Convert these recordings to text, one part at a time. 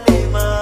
minha irmã.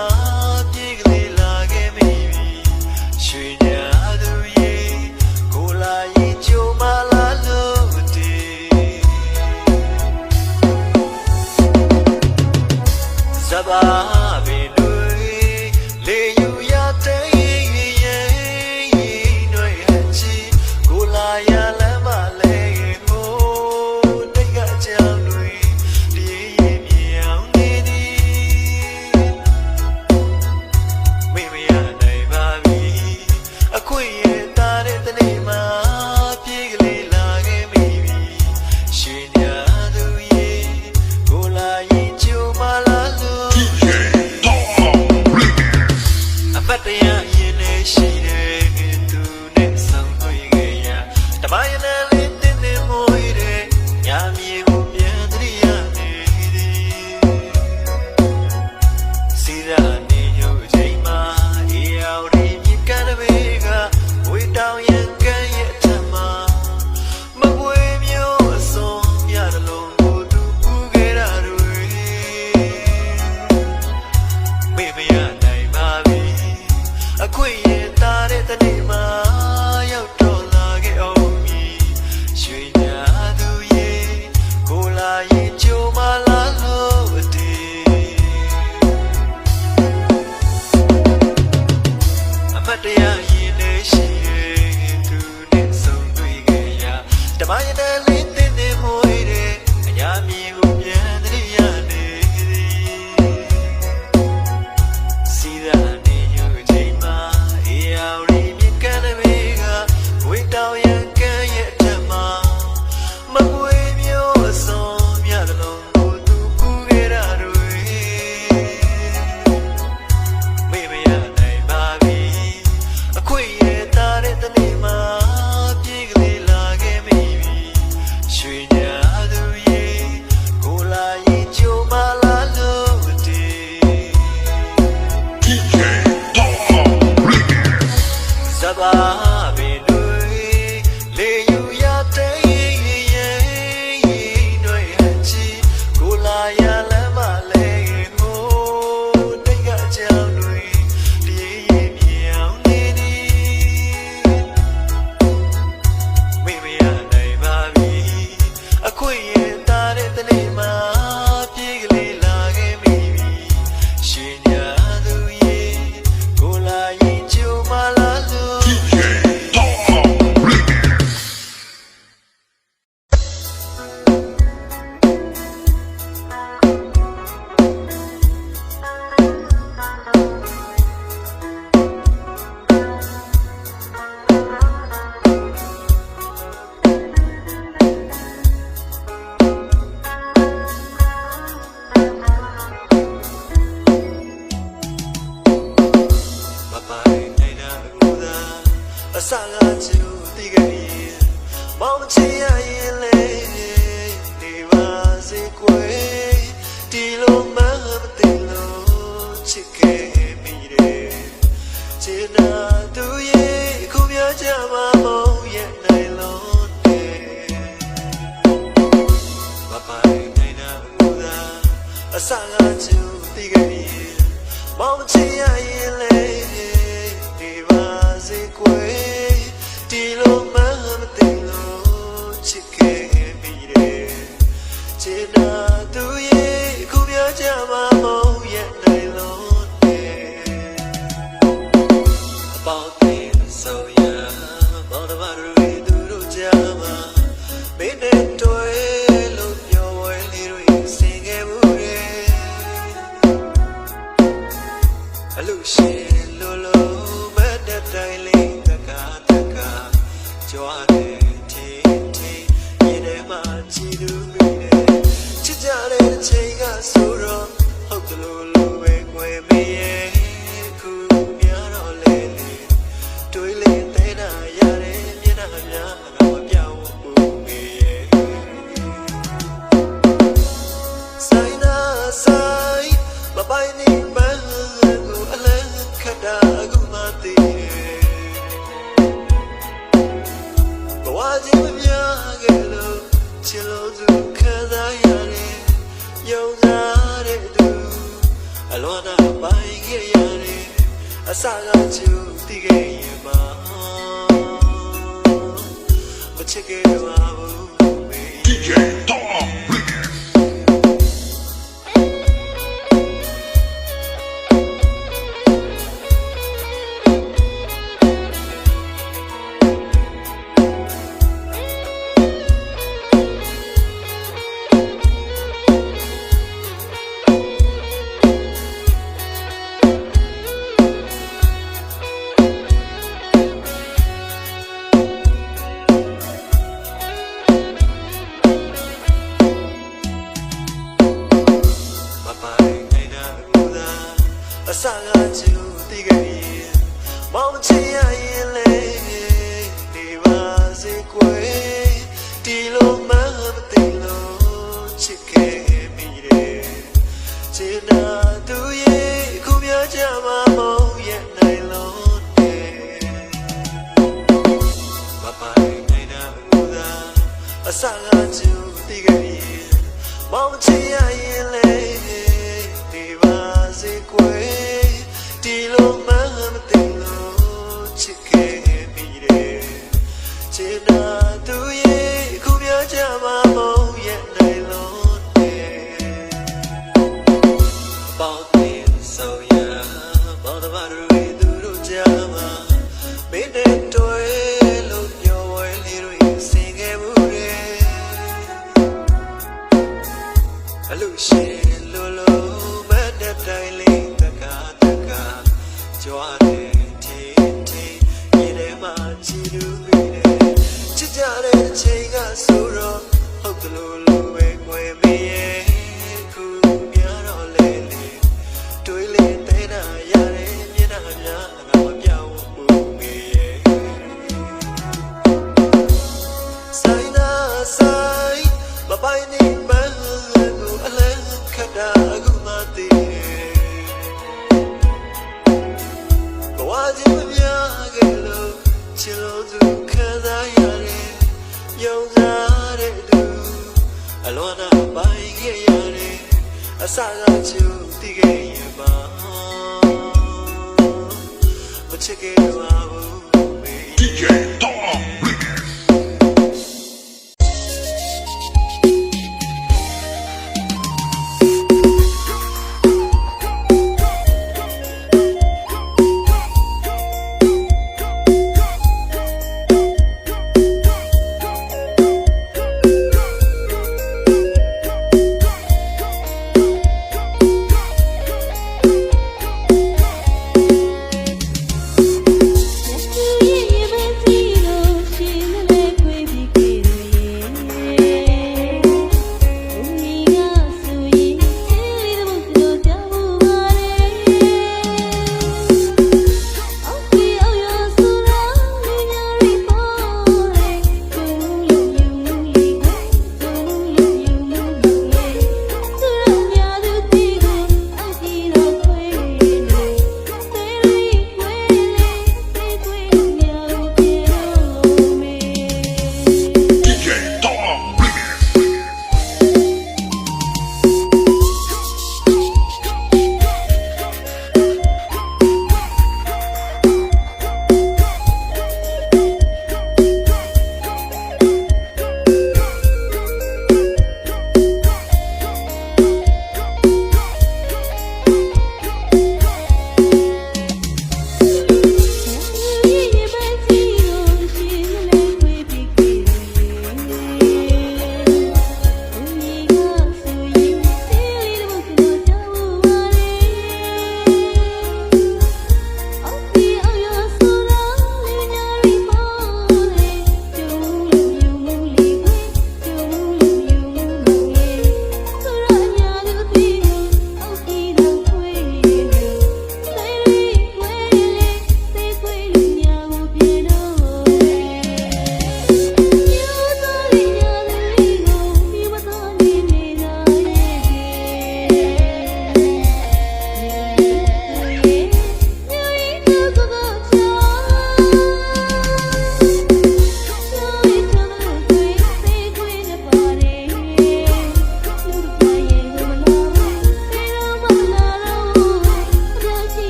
မောင်ချင်ရရင်လေဒီပါစေကွယ်ဒီလိုမှမတင်လို့ချစ်ခဲ့မိတယ်ချင်နာသူရဲ့ခုများကြမှာမဟုတ်ရဲ့နိုင်လို့တယ်ဘာပိုင်နိုင်တာဘူးလားအစားငါချူတိခဲ့ရင်မောင်ချင်ရရင် Bruce. အစကချူတည်ခဲ့ရင်မှာမချစ်ခဲ့ပါဘူး အ DJ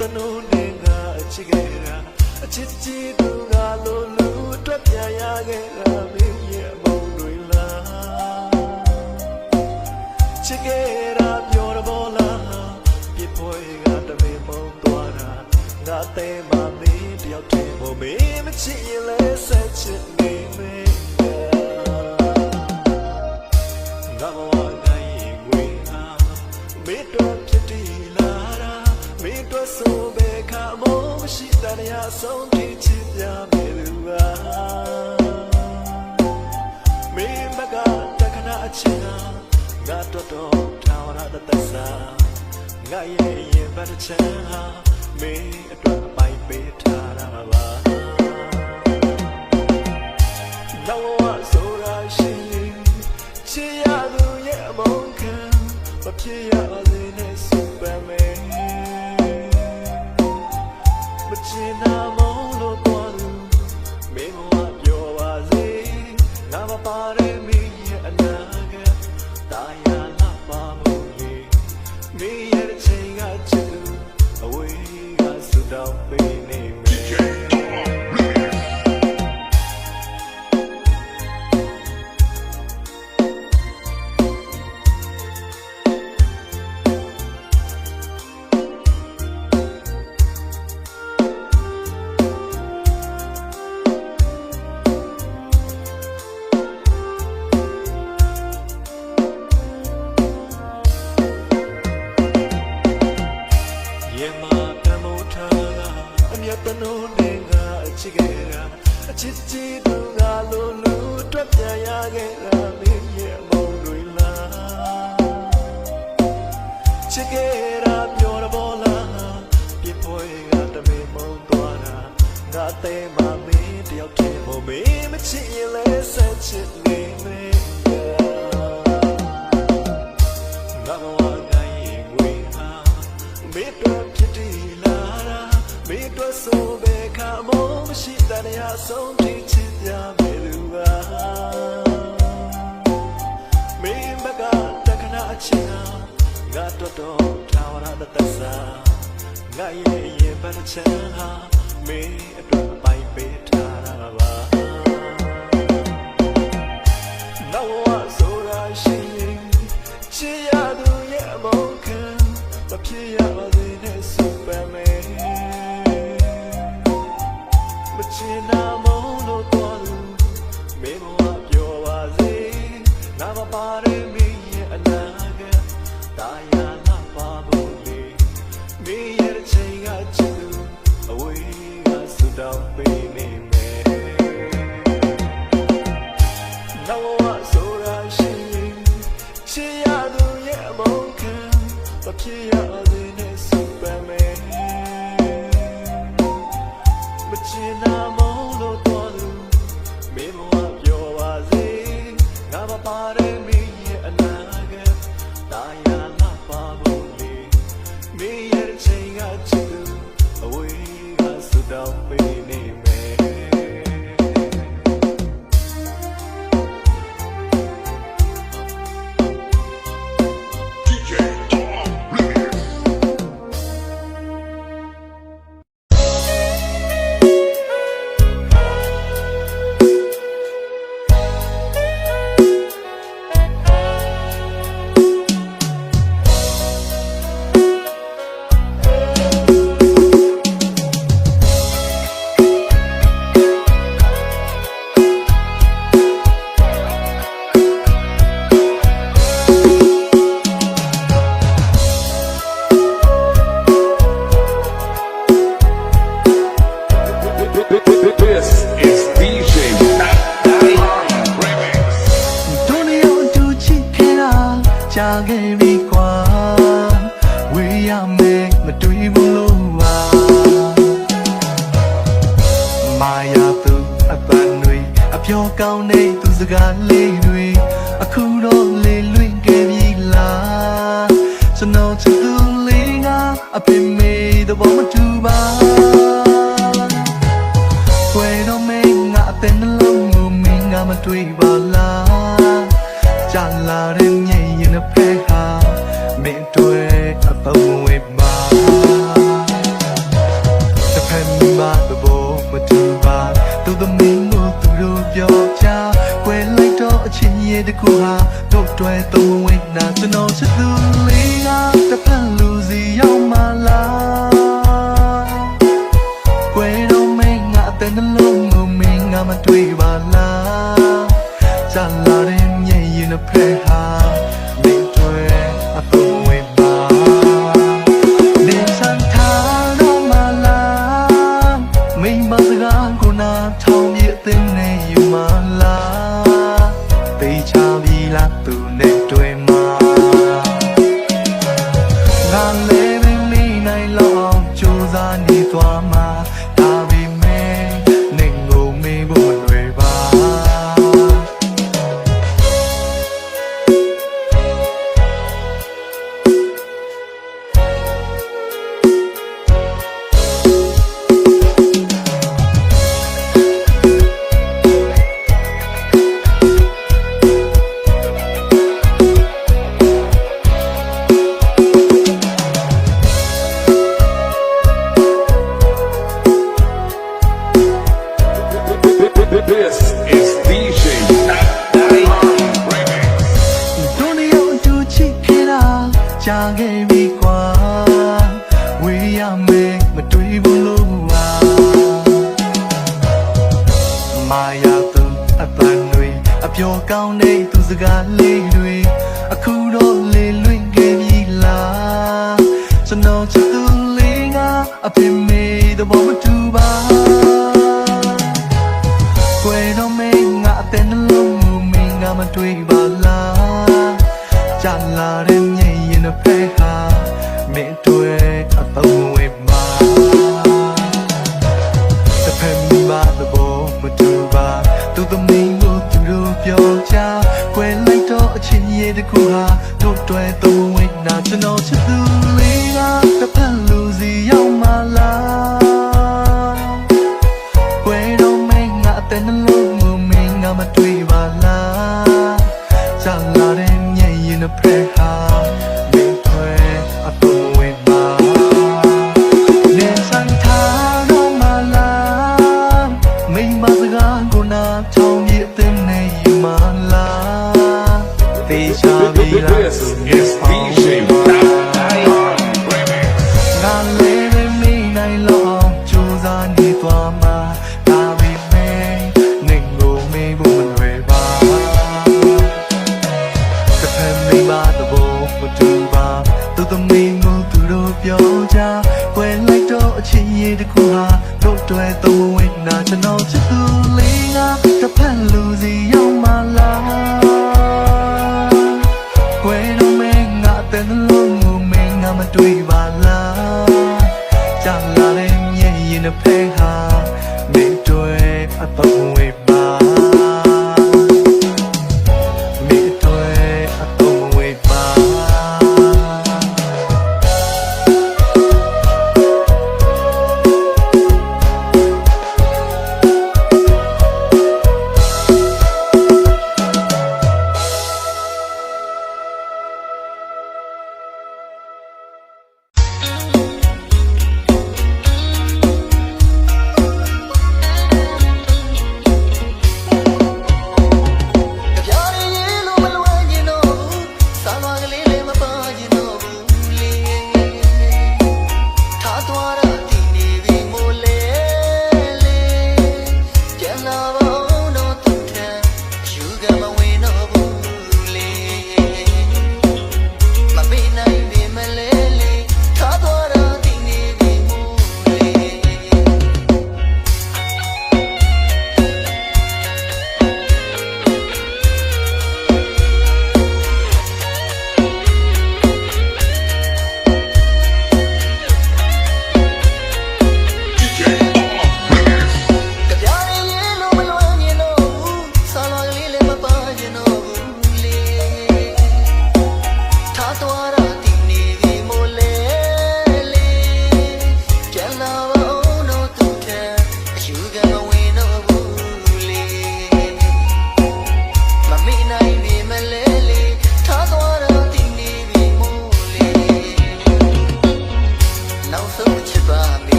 တနိုးနေကအချစ်ခဲ့တာအချစ်ကြည့်သူကလိုလူအတွက်ပြန်ရခဲ့တာမင်းရဲ့အမုန်းတွေလားချစ်ခဲ့တာပြောရဘောလားပြပွဲကတမေမုံသွားတာငါတဲမမင်းတယောက်တည်းမို့မင်းမချစ်ရင်လဲဆက်ချစ်နေမေငါဘဝတိုင်းငွေဟာမင်းတို့ဖြစ်တည်လာတာ မင်းတို့ဆိုပဲခါမောမရှိတဲ့နေရာဆုံးဖြတ်ချစ်ပြမယ်လူပါမင်းမကတခဏအချင်းငါတော်တော်ထာဝရတသက်စာငါရဲ့ရင်ပတ်တစ်ချမ်းဟာမင်းအတွက် ပြန်ရခဲ့တာ တော်တော်ထာဝရတသက်စာငါရဲ့ရင်ပတ်ချမ်းဟာမင်းအတွက်ပိုင်ပေးထားတာပါနောက်ဝဆိုတာရှိရင်ချစ်ရသူရဲ့အမုန်းခံမဖြစ်ရပါသေးနဲ့စူပါမန်မချင်တာမုန်းလို့တော့သူမင်းဘဝပြောပါစေငါမပါတဲ့မင်း တောင်းပေးနေမယ်နောက်ဝဆိုတာရှိရင်ချစ်ရသူရဲ့အမုန်းခံမဖြစ်ရသေးနဲ့စူပါမန်မချင်တာမုန်းလို့ သူသမီးကိုသူတို့ပြောချကွယ်လိုက်တော့အချင်းရဲ့တကူဟာတို့တွဲသုံးဝင်နာကျွန်တော်ချစ်သူလေးကတစ်ဖက်လူစီရောက်မှလား